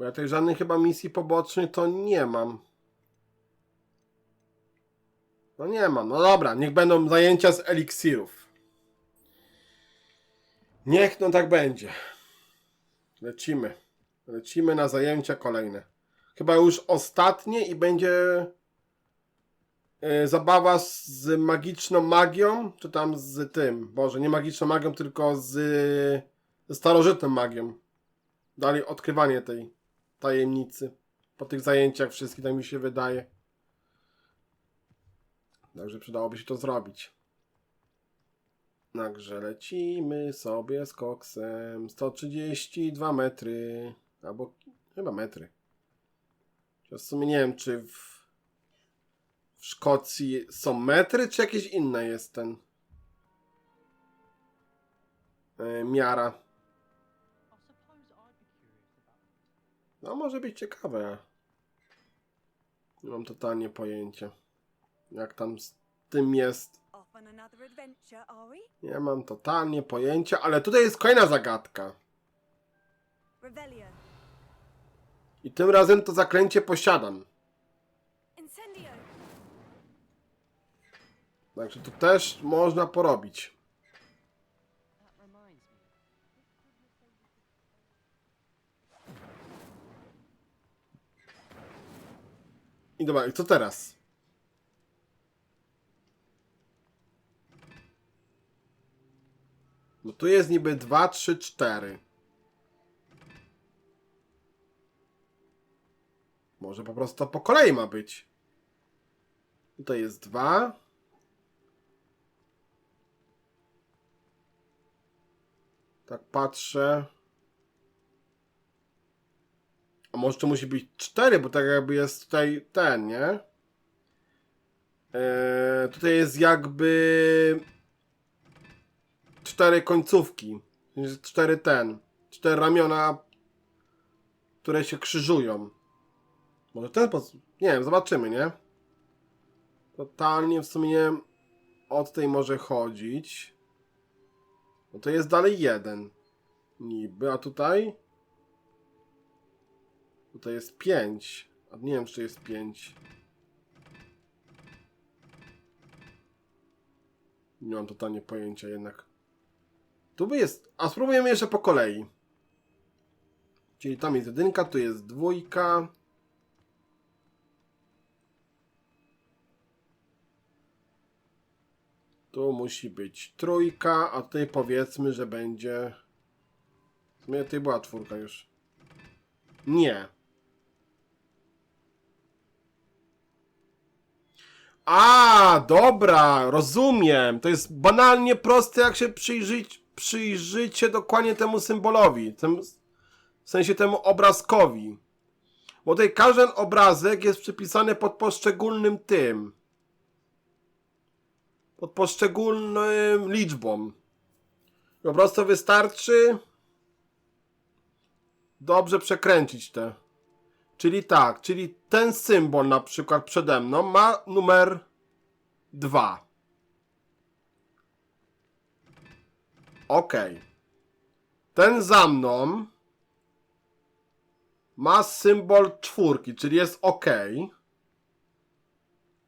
Bo ja tej żadnej chyba misji pobocznej to nie mam. No nie mam. No dobra, niech będą zajęcia z eliksirów. Niech no tak będzie. Lecimy. Lecimy na zajęcia kolejne. Chyba już ostatnie i będzie e, zabawa z, z magiczną magią, czy tam z tym, Boże, nie magiczną magią, tylko z, ze starożytną magią. Dalej odkrywanie tej tajemnicy. Po tych zajęciach wszystkich, tak mi się wydaje. Także przydałoby się to zrobić. Także lecimy sobie z koksem. 132 metry. Albo chyba metry. Ja w sumie nie wiem, czy w, w Szkocji są metry, czy jakieś inne jest ten e, miara. No, może być ciekawe. Nie mam totalnie pojęcia. Jak tam z tym jest. Nie mam totalnie pojęcia, ale tutaj jest kolejna zagadka. I tym razem to zaklęcie posiadam. Także tu też można porobić. I dobra, i co teraz? No tu jest niby 2, 3, 4. Może po prostu to po kolei ma być. Tutaj jest 2. Tak patrzę. A może to musi być 4, bo tak jakby jest tutaj ten, nie? Eee, tutaj jest jakby cztery końcówki. Cztery ten. Cztery ramiona, które się krzyżują. Może ten sposób. Nie wiem, zobaczymy, nie? Totalnie w sumie nie tej może chodzić. No to jest dalej jeden. Niby, a tutaj? Tutaj jest 5. A nie wiem, czy jest 5. Nie mam totalnie pojęcia jednak. Tu by jest. A spróbujemy jeszcze po kolei. Czyli tam jest jedynka, tu jest dwójka. Tu musi być trójka, a tutaj powiedzmy, że będzie. W sumie tutaj była czwórka już. Nie. A, dobra, rozumiem. To jest banalnie proste, jak się przyjrzeć, przyjrzycie dokładnie temu symbolowi. Tym, w sensie temu obrazkowi. Bo tutaj każdy obrazek jest przypisany pod poszczególnym tym. Pod poszczególnym liczbą. Po prostu wystarczy dobrze przekręcić te. Czyli tak, czyli ten symbol na przykład przede mną ma numer 2. Ok. Ten za mną ma symbol czwórki, czyli jest ok.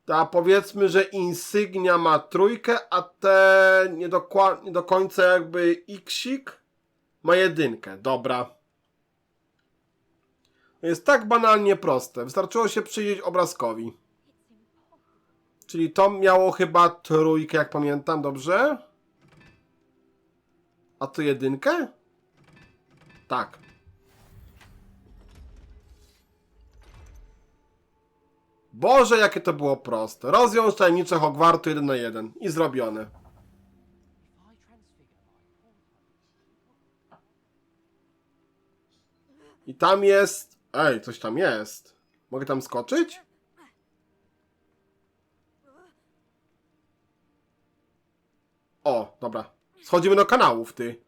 A powiedzmy, że insygnia ma trójkę, a te nie do, nie do końca jakby xik ma jedynkę. Dobra. Jest tak banalnie proste. Wystarczyło się przyjrzeć obrazkowi. Czyli to miało chyba trójkę, jak pamiętam, dobrze? A to jedynkę? Tak. Boże, jakie to było proste. Rozwiąż tajemnicze Hogwartu 1 na 1 i zrobione. I tam jest... Ej, coś tam jest. Mogę tam skoczyć? O, dobra. Schodzimy do kanałów, ty.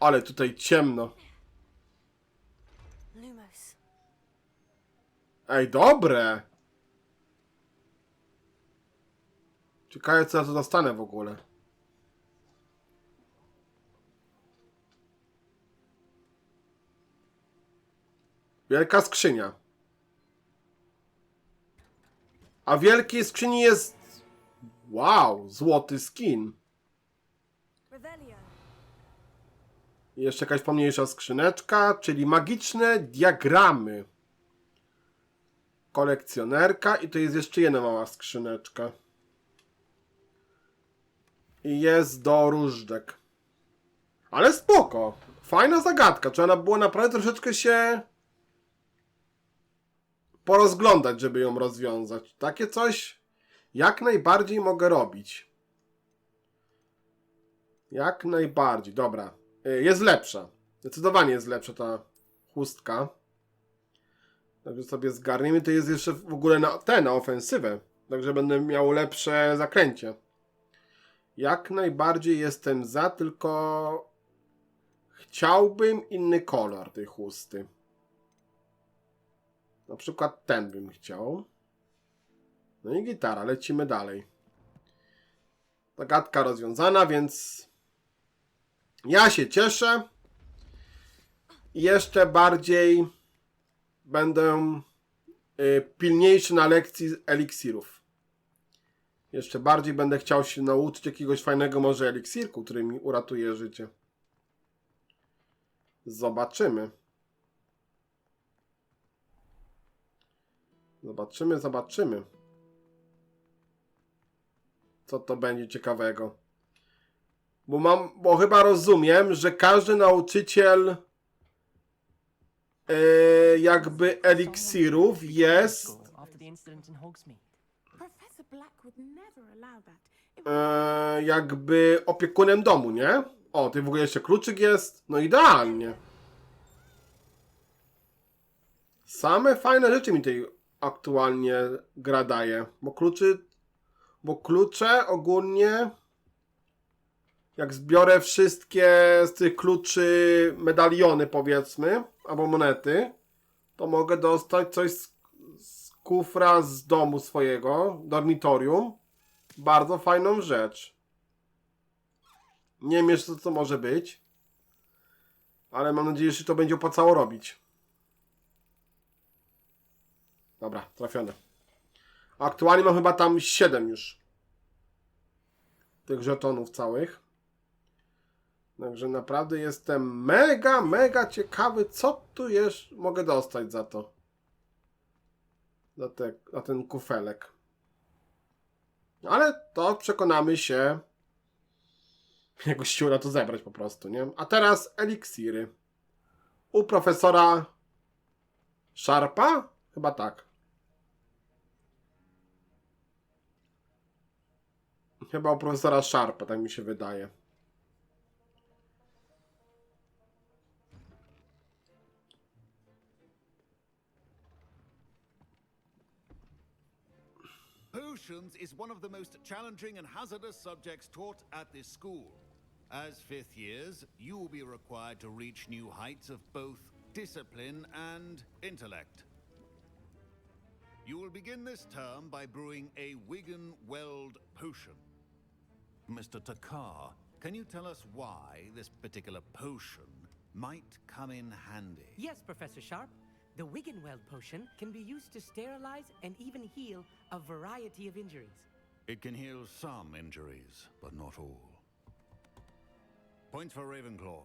Ale tutaj ciemno. Ej, dobre. Ciekawe, co ja tu dostanę w ogóle. Wielka skrzynia. A w wielkiej skrzyni jest... Wow, złoty skin. I jeszcze jakaś pomniejsza skrzyneczka, czyli magiczne diagramy. Kolekcjonerka i to jest jeszcze jedna mała skrzyneczka. I jest do różdżek. Ale spoko. Fajna zagadka. Trzeba było naprawdę troszeczkę się porozglądać, żeby ją rozwiązać. Takie coś jak najbardziej mogę robić. Jak najbardziej. Dobra. Y, Jest lepsza. Zdecydowanie jest lepsza ta chustka. Także sobie zgarniemy. To jest jeszcze w ogóle na tę, na ofensywę. Także będę miał lepsze zakręcie. Jak najbardziej jestem za, tylko chciałbym inny kolor tej chusty. Na przykład ten bym chciał. No i gitara, lecimy dalej. Zagadka rozwiązana, więc ja się cieszę. Jeszcze bardziej będę y, pilniejszy na lekcji eliksirów. Jeszcze bardziej będę chciał się nauczyć jakiegoś fajnego może eliksirku, który mi uratuje życie. Zobaczymy. Zobaczymy, zobaczymy. Co to będzie ciekawego. Bo mam, bo chyba rozumiem, że każdy nauczyciel e, jakby eliksirów jest e, jakby opiekunem domu, nie? O, ty w ogóle jeszcze kluczyk jest. No idealnie. Same fajne rzeczy mi tej aktualnie gra daje. Bo kluczy, bo klucze ogólnie jak zbiorę wszystkie z tych kluczy medaliony powiedzmy, albo monety, to mogę dostać coś z, z kufra z domu swojego, dormitorium. Bardzo fajną rzecz. Nie wiem jeszcze co może być. Ale mam nadzieję, że to będzie opłacało robić. Dobra, trafione. Aktualnie mam chyba tam 7 już. Tych żetonów całych. Także naprawdę jestem mega, mega ciekawy, co tu jeszcze mogę dostać za to. Za, te, za ten kufelek. Ale to przekonamy się, jak się uda to zebrać po prostu, nie? A teraz eliksiry. U profesora Sharpa? Chyba tak. Chyba u profesora Sharpa, tak mi się wydaje. Potions is one of the most challenging and hazardous subjects taught at this school. As fifth years, you will be required to reach new heights of both discipline and intellect. You will begin this term by brewing a Wigan Weld potion. Mr. Takar, can you tell us why this particular potion might come in handy? Yes, Professor Sharp. The Wiggenweld potion can be used to sterilize and even heal a variety of injuries. It can heal some injuries, but not all. Points for Ravenclaw.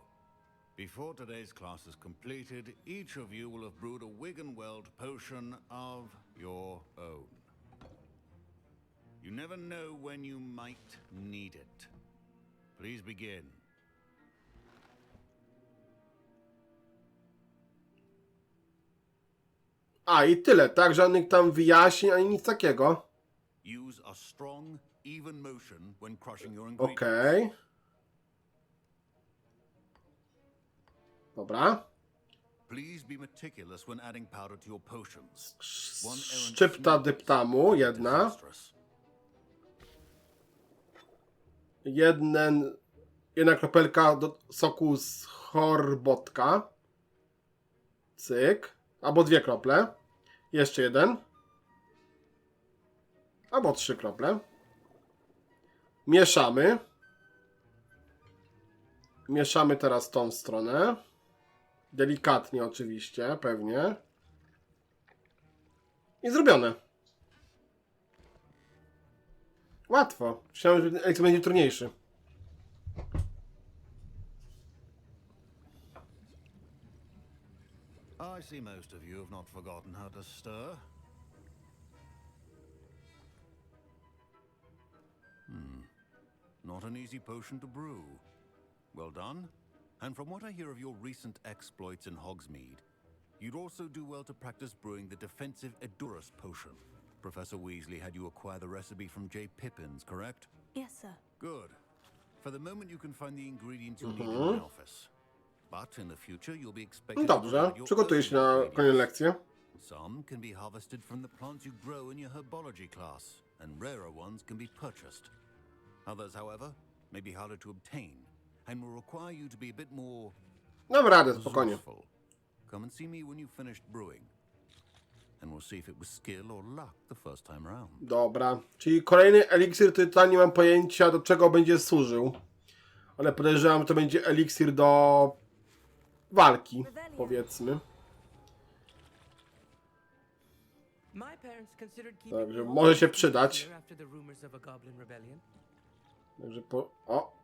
Before today's class is completed, each of you will have brewed a Wiggenweld potion of your own. You never know when you might need it. Please begin. A i tyle, tak? Żadnych tam wyjaśnień ani nic takiego. Use a strong, even motion when crushing your ingredients. Okej. Dobra. Please be meticulous when adding powder to your potions. Szczypta dyptamu, jedna. Jeden, jedna kropelka do soku z chorbotka. Cyk. Albo dwie krople. Jeszcze jeden. Albo trzy krople. Mieszamy. Mieszamy teraz tą stronę. Delikatnie oczywiście, pewnie. I zrobione. Łatwo. Myślałem, że eliksir będzie trudniejszy. I see most of you have not forgotten how to stir. Hmm. Not an easy potion to brew. Well done. And from what I hear of your recent exploits in Hogsmeade, you'd also do well to practice brewing the defensive Edurus potion. Professor Weasley had you acquire the recipe from J. Pippins, correct? Yes, sir. Good. For the moment, you can find the ingredients you need in mm-hmm. my office. But in the future, you'll be expected to dobrze, provide your own się na ingredients. kolejną lekcję. Some can be harvested from the plants you grow in your herbology class, and rarer ones can be purchased. Others, however, may be harder to obtain, and will require you to be a bit more Dam radę, spokojnie. resourceful. Come and see me when you've finished brewing, Dobra. Czyli kolejny eliksir, to totalnie nie mam pojęcia do czego będzie służył. Ale podejrzewam, że to będzie eliksir do walki, powiedzmy. Także może się przydać. Także po... O,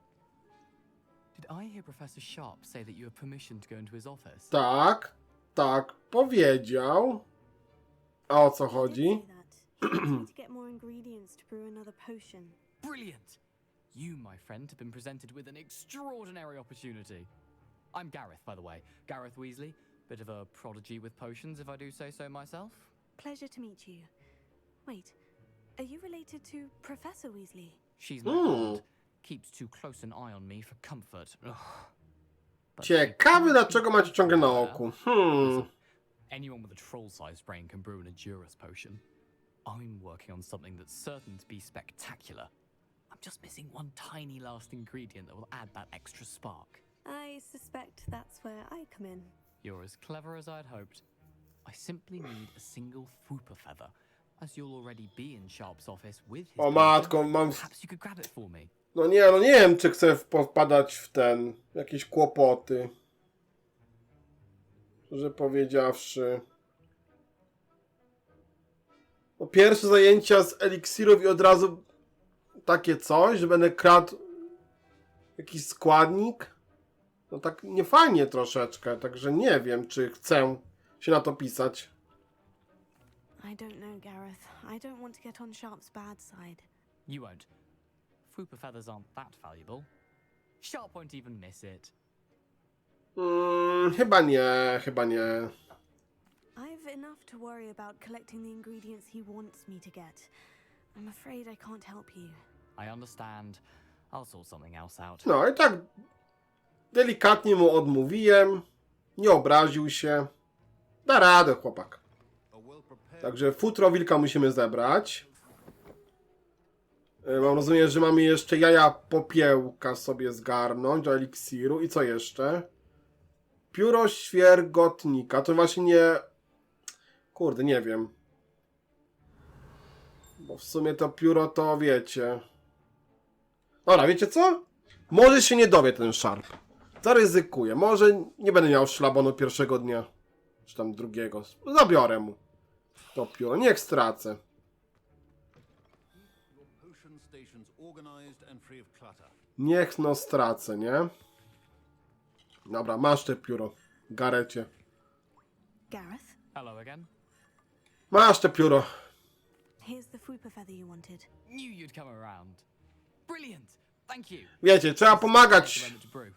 Did I hear Professor Sharp say that you have permission to go into his office? tak, tak, powiedział. A o co I chodzi? say that. You need to get more ingredients to brew another potion. Brilliant! You, my friend, have been presented with an extraordinary opportunity. I'm Gareth, by the way. Gareth Weasley. Bit of a prodigy with potions, if I do say so myself. Pleasure to meet you. Wait, are you related to Professor Weasley? She's my Hmm. aunt. Keeps too close an eye on me for comfort. Ugh. But she Ciekawy, dlaczego macie ciągle na oku. Hmm. Anyone with a troll-sized brain can brew an Edurus potion. I'm working on something that's certain to be spectacular. I'm just missing one tiny last ingredient that will add that extra spark. I suspect that's where I come in. You're as clever as I'd hoped. I simply need a single Fooper feather, as you'll already be in Sharp's office with his O potion. matko, mam... Perhaps you could grab it for me. No nie, no nie wiem, czy chcę popadać w ten... jakieś kłopoty. Szczerze powiedziawszy. No pierwsze zajęcia z eliksirów i od razu takie coś, że będę kradł jakiś składnik. No tak niefajnie troszeczkę, także nie wiem, czy chcę się na to pisać. I don't know, Gareth. I don't want to get on Sharp's bad side. You won't. Fooper feathers aren't that valuable. Sharp won't even miss it. Mm, chyba nie, chyba nie. I've enough to worry about collecting the ingredients he wants me to get. I'm afraid I can't help you. I understand. I'll sort something else out. No i tak delikatnie mu odmówiłem. Nie obraził się. Da radę, chłopak. Także futro wilka musimy zebrać. E, Mam rozumieć, że mamy jeszcze jaja popiełka sobie zgarnąć do eliksiru. I co jeszcze? Pióro świergotnika. To właśnie nie... Kurde, nie wiem. Bo w sumie to pióro to wiecie. Dobra, wiecie co? Może się nie dowie ten szarp. Zaryzykuję. Może nie będę miał szlabonu pierwszego dnia. Czy tam drugiego. Zabiorę mu. To pióro. Niech stracę. Niech no stracę, nie? Dobra, masz te pióro. Garecie. Gareth, Hello again. Masz te pióro. here's the Fooper feather you wanted. Knew you'd come around. Brilliant. Thank you. Wiecie, trzeba Take a pomagać moment to brew.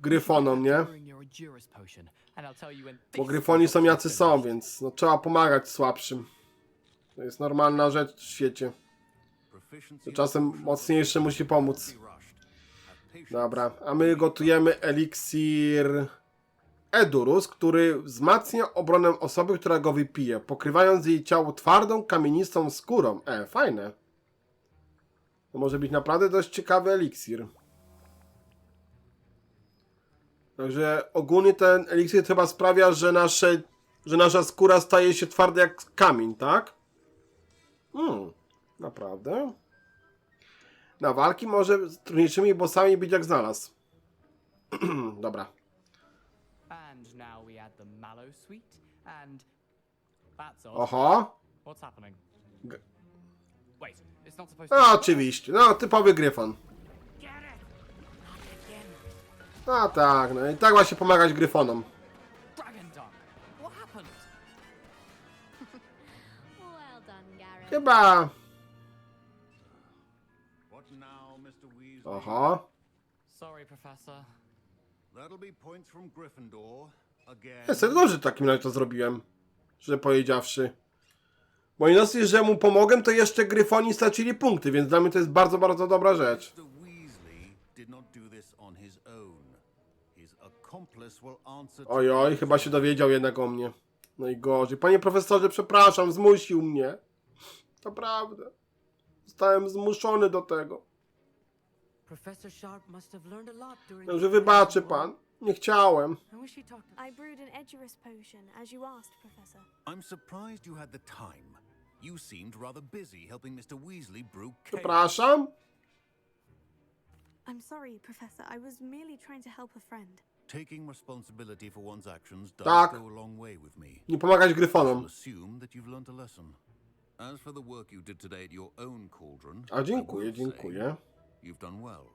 gryfonom, nie? Brewing your Edurus potion, and I'll tell you when Bo this gryfoni są jacy są, więc no, trzeba pomagać słabszym. To jest normalna rzecz w świecie. To czasem mocniejszy musi pomóc. Dobra, a my gotujemy eliksir Edurus, który wzmacnia obronę osoby, która go wypije, pokrywając jej ciało twardą, kamienistą skórą. E, fajne. To może być naprawdę dość ciekawy eliksir. Także ogólnie ten eliksir chyba sprawia, że, nasze, że nasza skóra staje się twarda jak kamień, tak? Hmm, naprawdę? Na walki może z trudniejszymi bossami być jak znalazł. Dobra. And now we add the mallow sweet, and that's all. Oho. What's happening? G- Wait, it's not supposed to. No oczywiście, no typowy Gryfon. No tak, no i tak właśnie pomagać Gryfonom. Chyba... Oho. Sorry, Professor. That'll be points from Gryffindor. Again. Sobie dobrze w takim razie to zrobiłem. Że powiedziawszy. Bo nie dosyć, że mu pomogłem, to jeszcze Gryfoni stracili punkty, więc dla mnie to jest bardzo, bardzo dobra rzecz. Mr. Weasley did not do this on his own. His accomplice will answer to Oj, oj, chyba się dowiedział jednak o mnie. Najgorzej. Panie profesorze, przepraszam, zmusił mnie. Naprawdę. Zostałem zmuszony do tego. Professor Sharp must have learned a lot during Także his wybaczy pan. Nie chciałem. I wish he talked to I brewed an Edurus potion, as you asked, Professor. I'm surprised you had the time. You seemed rather busy helping Mr. Weasley brew chaos. Przepraszam. I'm sorry, Professor. I was merely trying to help a friend. Taking responsibility for one's actions does Tak. go a long way with me. Nie pomagać I'll Gryfonom. assume that you've learnt a lesson. As for the work you did today at your own cauldron, A I dziękuję, will say dziękuję. You've done well.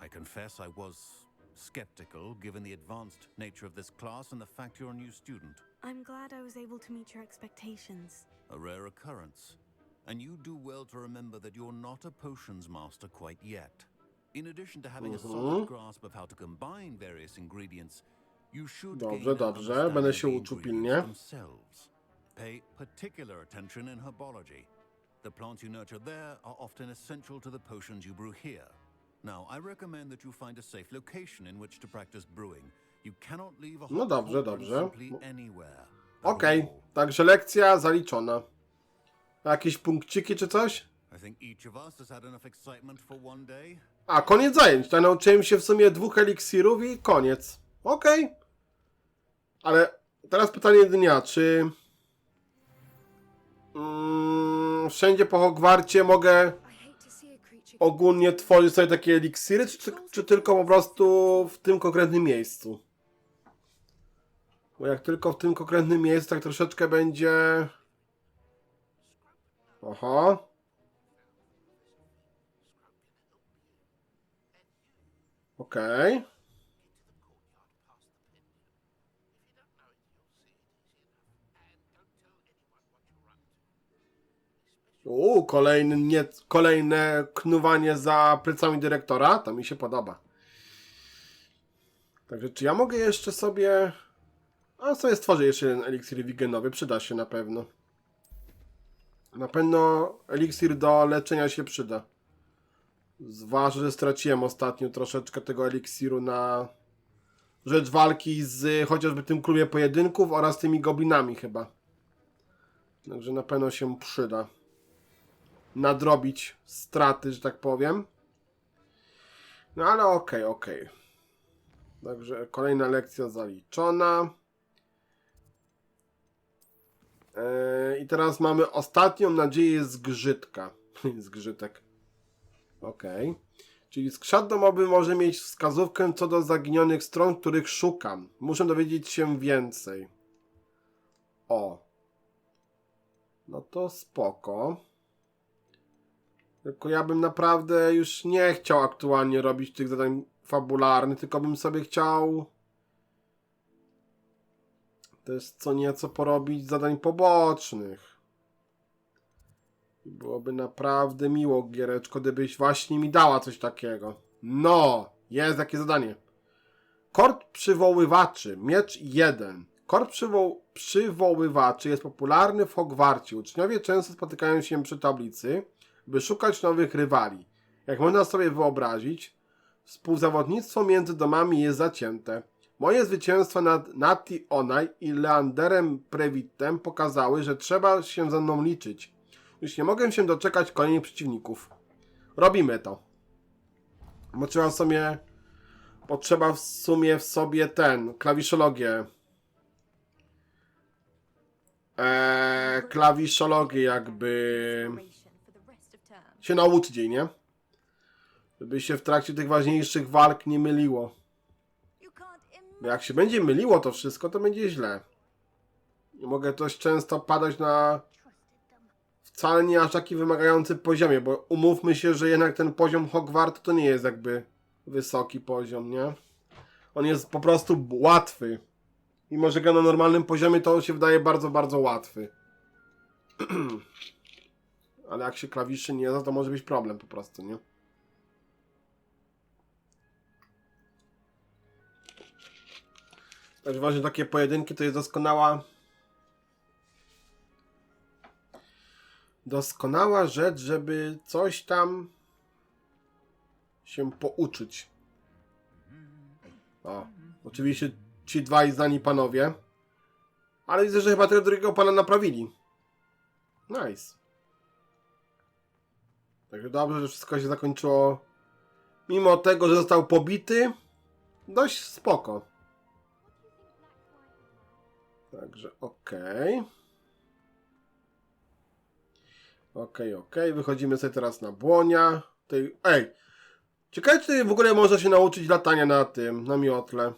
I confess I was skeptical given the advanced nature of this class and the fact you're a new student. I'm glad I was able to meet your expectations. A rare occurrence. And you do well to remember that you're not a potions master quite yet. In addition to having a mm-hmm. solid grasp of how to combine various ingredients, you should Dobrze, gain an dobrze. understanding Będę of się uczył pilnie. themselves. Pay particular attention in herbology. The plants you nurture there are often essential to the potions you brew here. Now, I recommend that you find a safe location in which to practice brewing. You cannot leave a No dobrze, dobrze. anywhere. Okej, all, także lekcja zaliczona. Jakieś punkciki czy coś? A, koniec zajęć. Ja nauczyłem się w sumie dwóch eliksirów i koniec. Okej. Ale teraz pytanie dnia, czy... Mm, wszędzie po Hogwarcie mogę ogólnie tworzyć sobie takie eliksiry, czy, czy, tylko po prostu w tym konkretnym miejscu? Bo jak tylko w tym konkretnym miejscu, tak troszeczkę będzie... Oho. Okej. Uuu, kolejny, nie, kolejne knuwanie za plecami dyrektora. To mi się podoba. Także czy ja mogę jeszcze sobie... A sobie stworzę jeszcze jeden eliksir wigenowy. Przyda się na pewno. Na pewno eliksir do leczenia się przyda. Zwłaszcza, że straciłem ostatnio troszeczkę tego eliksiru na rzecz walki z chociażby tym klubie pojedynków oraz tymi goblinami chyba. Także na pewno się przyda nadrobić straty, że tak powiem. No ale okej, okej. Także kolejna lekcja zaliczona. Eee, I teraz mamy ostatnią nadzieję zgrzytka. Zgrzytek. Okej. Czyli skrzat domowy może mieć wskazówkę co do zaginionych stron, których szukam. Muszę dowiedzieć się więcej. O. No to spoko. Tylko ja bym naprawdę już nie chciał aktualnie robić tych zadań fabularnych, tylko bym sobie chciał też co nieco porobić zadań pobocznych. Byłoby naprawdę miło, Giereczko, gdybyś właśnie mi dała coś takiego. No, jest takie zadanie. Kord przywoływaczy, miecz 1. Kord przywo przywoływaczy jest popularny w Hogwarcie. Uczniowie często spotykają się przy tablicy, by szukać nowych rywali. Jak można sobie wyobrazić, współzawodnictwo między domami jest zacięte. Moje zwycięstwa nad Nati Onaj i Leanderem Previttem pokazały, że trzeba się ze mną liczyć. Już nie mogę się doczekać kolejnych przeciwników. Robimy to. Bo trzeba w sumie... Potrzeba w sumie w sobie ten, klawiszologię. Eee, klawiszologię jakby się nauczyć jej, nie? Żeby się w trakcie tych ważniejszych walk nie myliło. Bo jak się będzie myliło to wszystko, to będzie źle. Nie mogę dość często padać na wcale nie aż taki wymagający poziomie, bo umówmy się, że jednak ten poziom Hogwartu to nie jest jakby wysoki poziom, nie? On jest po prostu łatwy. Mimo, że na normalnym poziomie, to on się wydaje bardzo, bardzo łatwy. Ale jak się klawiszy nie zna, to może być problem po prostu, nie? Także właśnie takie pojedynki to jest doskonała doskonała rzecz, żeby coś tam się pouczyć. O, oczywiście ci dwaj znani panowie. Ale widzę, że chyba tego drugiego pana naprawili. Nice. Także dobrze, że wszystko się zakończyło. Mimo tego, że został pobity, dość spoko. Także okej. Okej, okej. Wychodzimy sobie teraz na błonia. Tej... Ej! Ciekawe, czy w ogóle można się nauczyć latania na tym, na miotle.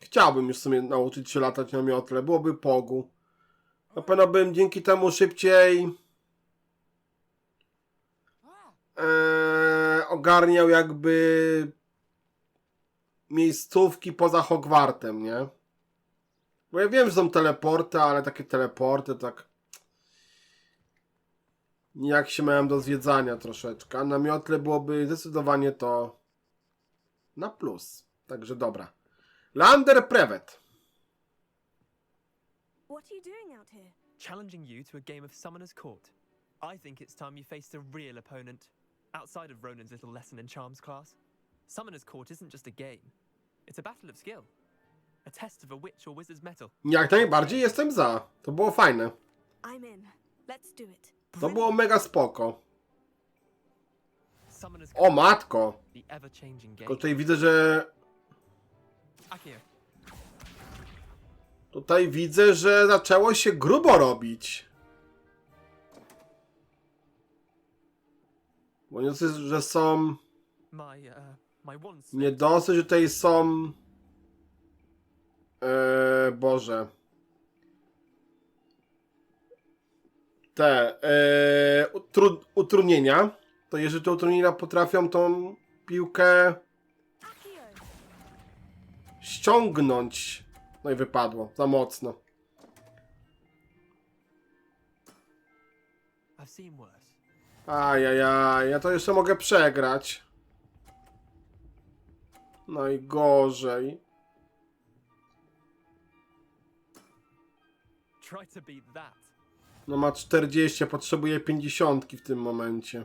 Chciałbym już w sumie nauczyć się latać na miotle. Byłoby pogu. Na pewno bym dzięki temu szybciej eee, ogarniał jakby miejscówki poza Hogwartem, nie? Bo ja wiem, że są teleporty, ale takie teleporty tak nijak się miałem do zwiedzania troszeczkę. A na miotle byłoby zdecydowanie to na plus. Także dobra. Lander Prevet. What are you doing out here? challenging you to a game of Summoner's Court. I think it's time you faced a real opponent, outside of Ronan's little lesson in charms class. Summoner's Court isn't just a game, it's a battle of skill, a test of a witch or wizard's mettle. Jak najbardziej jestem za. To było fajne. I'm in. Let's do it. To było mega spoko. O matko. Tylko tutaj widzę, że Tutaj widzę, że zaczęło się grubo robić. Dosyć, że są. uh, Nie dosyć, że tutaj są. Eee, Boże. Te eee, utru, utrudnienia. To jeżeli te utrudnienia potrafią tą piłkę ściągnąć. No i wypadło. Za mocno. I've seen worse. Ajajaj, ja to jeszcze mogę przegrać. Najgorzej. That. No ma 40, a potrzebuje 50 w tym momencie.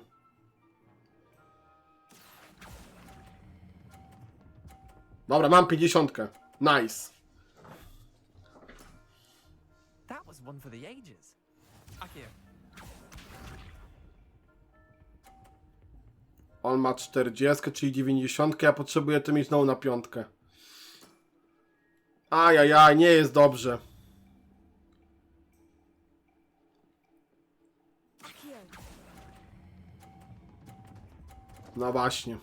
Dobra, mam 50. Nice. That was one for the ages. Akio, On ma 40, czyli 90, ja potrzebuję to mieć znowu na piątkę. Ajajaj, nie jest dobrze. No właśnie.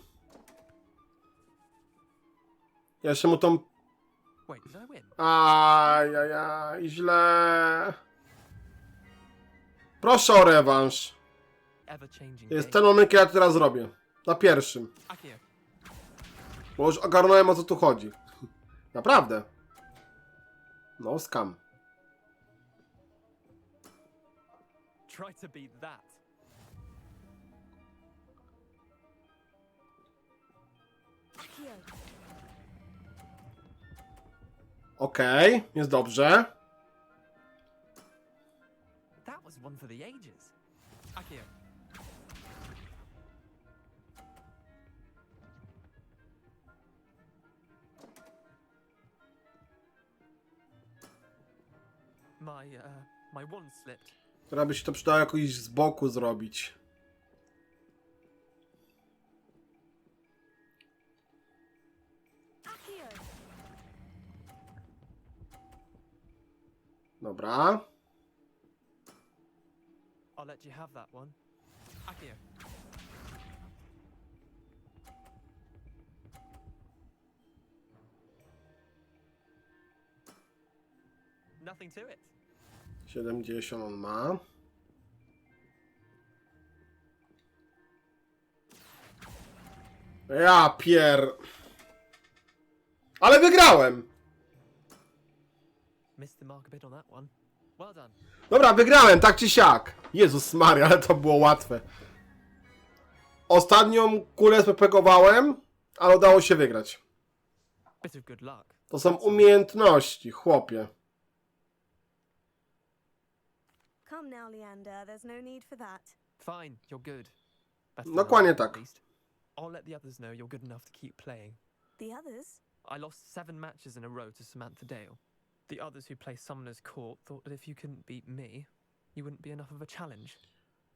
Jeszcze mu tą? Ajajaj, źle. Proszę o rewanż. Jest ten moment, kiedy ja teraz robię. Na pierwszym. Bo już ogarnąłem o co tu chodzi. Naprawdę. No, skam. try to beat that. Accio! Okej, jest dobrze. That was one for the ages. My uh, my wand slipped. Teraz by się to przydało jakoś z boku zrobić. Dobra. I'll let you have that one. Akio, nothing to it. 70 on ma. Ja pier... Ale wygrałem! Dobra, wygrałem, tak czy siak. Jezus Maria, ale to było łatwe. Ostatnią kulę spepegowałem, ale udało się wygrać. To są umiejętności, chłopie. Come now, Leander. There's no need for that. Fine, you're good. Better than Dokładnie I, at tak. least. I'll let the others know you're good enough to keep playing. The others? I lost seven matches in a row to Samantha Dale. The others who play Summoner's Court thought that if you couldn't beat me, you wouldn't be enough of a challenge.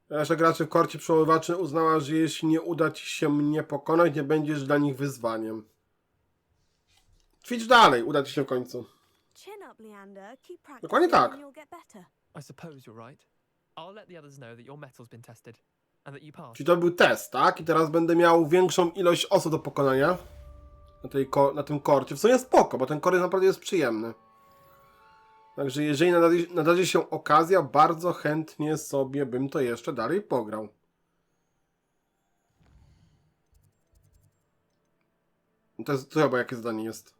Reszta graczy w korcie przełowywaczy uznała, że jeśli nie uda ci się mnie pokonać, nie będziesz dla nich wyzwaniem. Ćwicz dalej, uda ci się w końcu. Chin up, Leander. Keep practicing Dokładnie tak. and you'll get better. I suppose you're right. I'll let the others know that your metal's been tested and that you passed. Czyli to był test, tak? I teraz będę miał większą ilość osób do pokonania na, tej ko- na tym korcie. W sumie spoko, bo ten kort naprawdę jest przyjemny. Także jeżeli nadarzy, nadarzy się okazja, bardzo chętnie sobie bym to jeszcze dalej pograł. To jest to chyba jakie zdanie jest.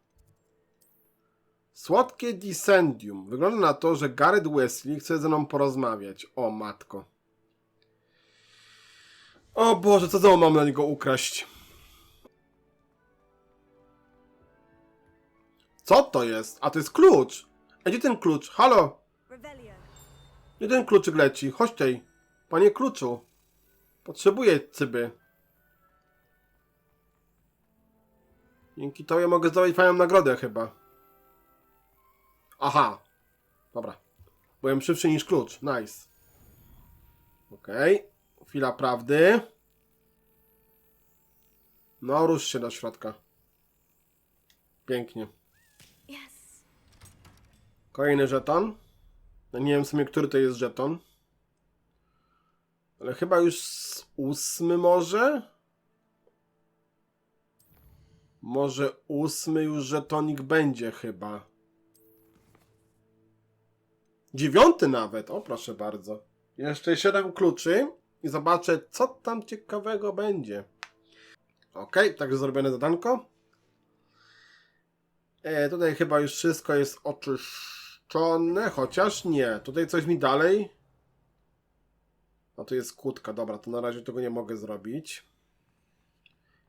Słodkie Descendium. Wygląda na to, że Gareth Wesley chce ze mną porozmawiać. O matko. O Boże, co znowu mam na niego ukraść? Co to jest? A to jest klucz! A gdzie ten klucz? Halo? Gdzie ten kluczyk leci? Chodź tutaj. Panie kluczu. Potrzebuję cyby. Dzięki tobie mogę zdobyć fajną nagrodę chyba. Aha. Dobra. Byłem szybszy niż klucz. Nice. Okej. Chwila prawdy. No, rusz się do środka. Pięknie. Kolejny żeton. Ja nie wiem w sumie, który to jest żeton. Ale chyba już ósmy może? Może ósmy już żetonik będzie chyba. Dziewiąty nawet, o proszę bardzo. Jeszcze siedem kluczy i zobaczę, co tam ciekawego będzie. Ok, także zrobione zadanko. E, tutaj chyba już wszystko jest oczyszczone, chociaż nie. Tutaj coś mi dalej. A tu jest kłódka, dobra, to na razie tego nie mogę zrobić.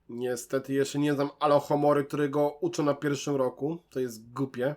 Niestety jeszcze nie znam Alohomory, którego uczę na pierwszym roku. To jest głupie.